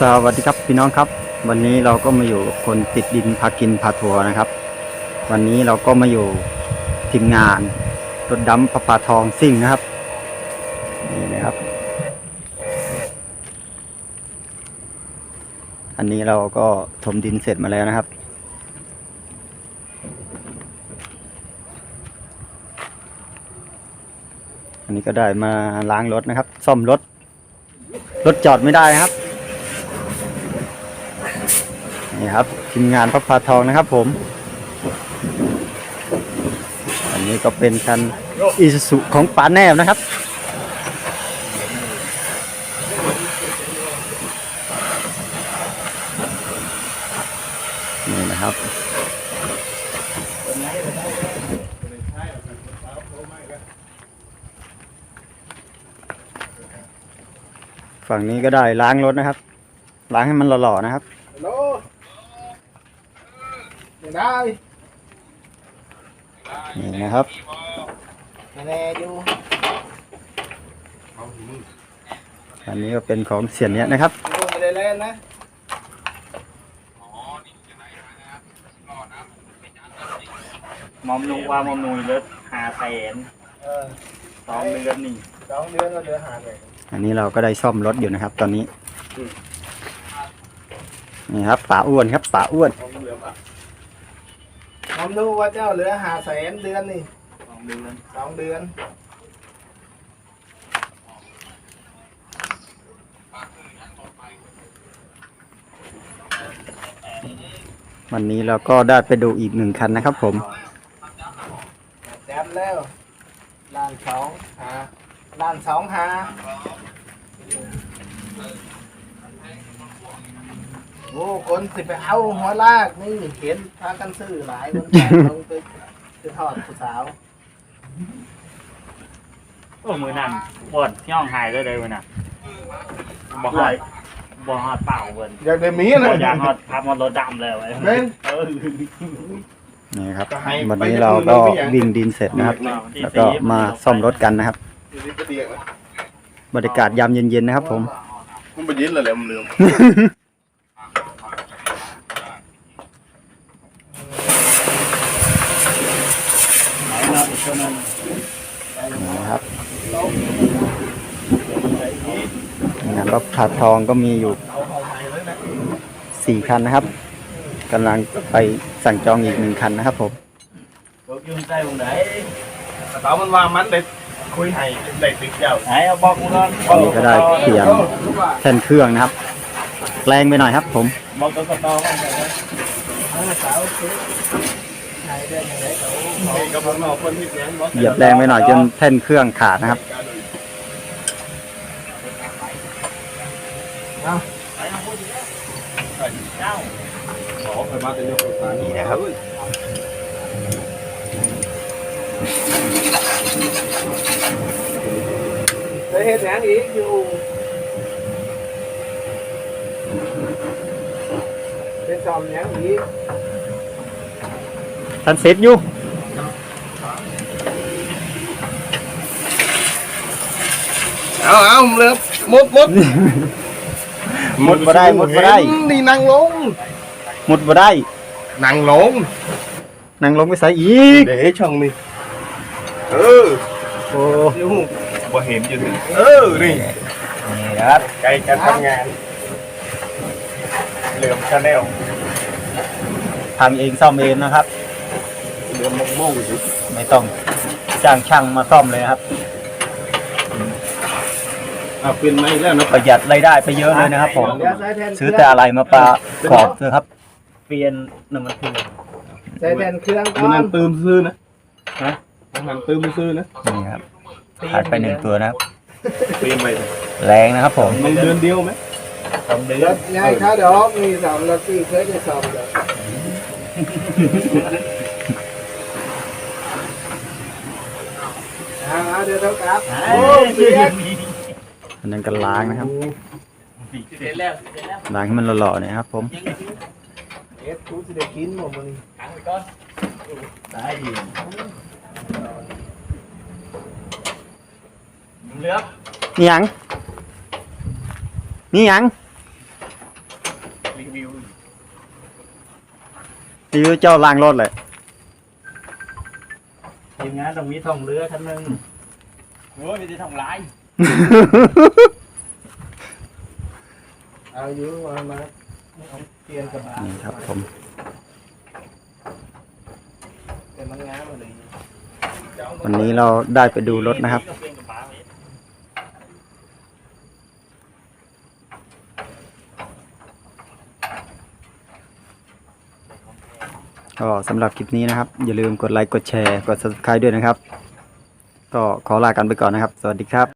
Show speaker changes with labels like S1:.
S1: สวัสดีครับพี่น้องครับ วันนี้เราก็มาอยู่คนติดดินพากินพาทัวร์นะครับ วันนี้เราก็มาอยู่ทีมงานรถดำประปาทองซิ่งนะครับนี่นะครับ อันนี้เราก็ถมดินเสร็จมาแล้วนะครับ อันนี้ก็ได้มาล้างรถนะครับ ซ่อมรถรถจอดไม่ได้นะครับ นี่ครับทีมงานพระพาทองนะครับผม อันนี้ก็เป็นคันอีซูซุของปาแนบนะครับนี่นะครับฝั่งนี้ก็ได้ล้างรถนะครับ ล้างให้มันหล่อๆนะครับ
S2: ฮัลโหลไม่ได้
S1: นี่นะครับ
S2: ไม่แน่อยู่
S1: อันนี้ก็เป็นของเสียนเนี้ยนะครับ
S2: กูไม่ได้เล่นนะ
S3: มอมนุว่ามอมนุยเลิศหาแสน
S2: เออ
S3: สองเดือนนี่
S2: สองเดือนก็เดือนหาเลย
S1: อันนี้เราก็ได้ซ่อมรถอยู่นะครับ ตอนนี้นี่ครับป่าอ้วนครับป่าอ้วน
S2: ผมดูว่าเจ้าเหลือหาแสนเดือนนี่
S3: สองเดือน
S2: สองเดือน
S1: วันนี้เราก็ได้ไปดูอีกหนึ่งคันนะครับผม
S2: แจมแล้วล้านสองหาล้านสองหา โอ้คนสิไปเอาหัวลากนี่เห็นพากันซื้อหลายคนแก่ลงไปคือทอดผู้สาว
S3: โอ้มือนั่นปวดย่องหายเลยเลยมือน่ะบ่หอดบ่หอดเปล่าเพิ่น
S2: อยากได้มี
S3: บ่
S2: นะ
S3: อยากหอดพับหอดรถดำเลยไว้
S2: แม่น
S3: เออ
S1: นี่ครับ
S2: ก็ให้
S1: วันนี้
S2: ไป
S1: เรา
S2: ที่
S1: ก็
S2: นู่นไม่อยาก
S1: วิ่งดินเสร็จนะครับ แล้วก็มาซ่อมรถกันนะครับ
S2: อยู่ที่ประเดียกนะ
S1: บรรยากาศยามเย็นๆนะครับผม
S2: มันไปยินเลยแหละมันลืม
S1: นี่นะครับงานรถผาดทองก็มีอยู่สี่คันนะครับกำลังไปสั่งจองอีกหนึ่งคันนะครับผม
S3: รถยุ่งใจตรงไหน
S2: ตอนมันวางมันเด็ดคุยให้เด็กติดเจ้า
S3: ไหนเอาบอกกูก่อน
S1: อันนี้ก็ได้เปลี่ยนแท่นเครื่องนะครับ แรงไปหน่อยครับผม
S3: บอกตัวสตอก่อน
S2: กับผมเอาคนที่เลี้ยง
S1: เหยียบแรงไปหน่อยจนแท่นเครื่องขาดนะครับ
S3: เจ้า
S2: ขอไปมาเป็นยกตัว
S1: นี่นะครับ
S2: ได้เห็นอย่างอีกอยู่เป็นซอมอย่างอีก
S1: ท่านเซฟอยู่
S2: เอาเอาเลือบมุดมุด
S1: หมดบ่ได้หมดบ่ได้
S2: นี่นั่งลง
S1: หมดบ่ได้
S2: นั่งลง
S1: นั่งลงไปใส่อีก
S2: เดี๋ยวช่องนี่เออ
S1: โอ้
S2: อยู่บ่เห็นอยู่นี่เออนี่
S1: นี่นะครับ
S2: ใกล้การทำงานเหลื่อมชาแนล
S1: ทำเองซ่อมเองนะครับ
S2: เหลื่อมมงมุ่งอยู่
S1: ไม่ต้องจ้างช่างมาซ่อมเลยครับ
S2: เอาเป็นไหมแล้วนะ
S1: ประหยัดรายได้ไปเยอะเลยนะครับผม
S2: เดี๋ยวใช้แทน
S1: ซื้อแต่อะไรมาปลากรอบเถอะครับ
S3: เปลี่ยนน้ำมันเครื่อง
S2: ใช้แทนเครื่องก่
S4: มัน
S2: อ
S4: นั่
S2: น
S4: นตืมซื้อนะ
S3: ฮะ
S4: มันนั่นตืมซื้อนะ
S1: นี่ครับขาดไปหนึ่งตัวนะครับ
S4: เปลี่ยนไป
S1: แรงนะครับผม
S4: มันเดือนเดียวไหม
S3: สองเดือ
S2: ร
S3: น
S2: ถง่ายค่าดอกมีสามรถสี่เคยจะสอบเดี๋ยว เอ้เปียกอั
S1: นนั้นก็ล้างนะครับ
S3: ล้า
S1: งให้มันหล่อๆเนี่ยครับ ผม
S2: เอ็ดกูจะได้กินหมดเลย
S3: ขังไปก่อนได้ดีเลือก
S1: นี่ยังนี่ยังรีวิวรีวิวเจ้าล้างรถเลย
S3: ทีมงานต้องมีท่องเรือคันหนึงโอ้ยมีแต่ท่องลาย
S2: เอาอยู่มามาเอาเปลี่ยนกระบะ
S1: นี่ครับผม
S2: แต่มันงามมาเลย
S1: วันนี้เราได้ไปดูรถนะครับ ก็สำหรับคลิปนี้นะครับ อย่าลืมกดไลค์กดแชร์กด subscribe ด้วยนะครับ ก็ขอลากันไปก่อนนะครับ สวัสดีครับ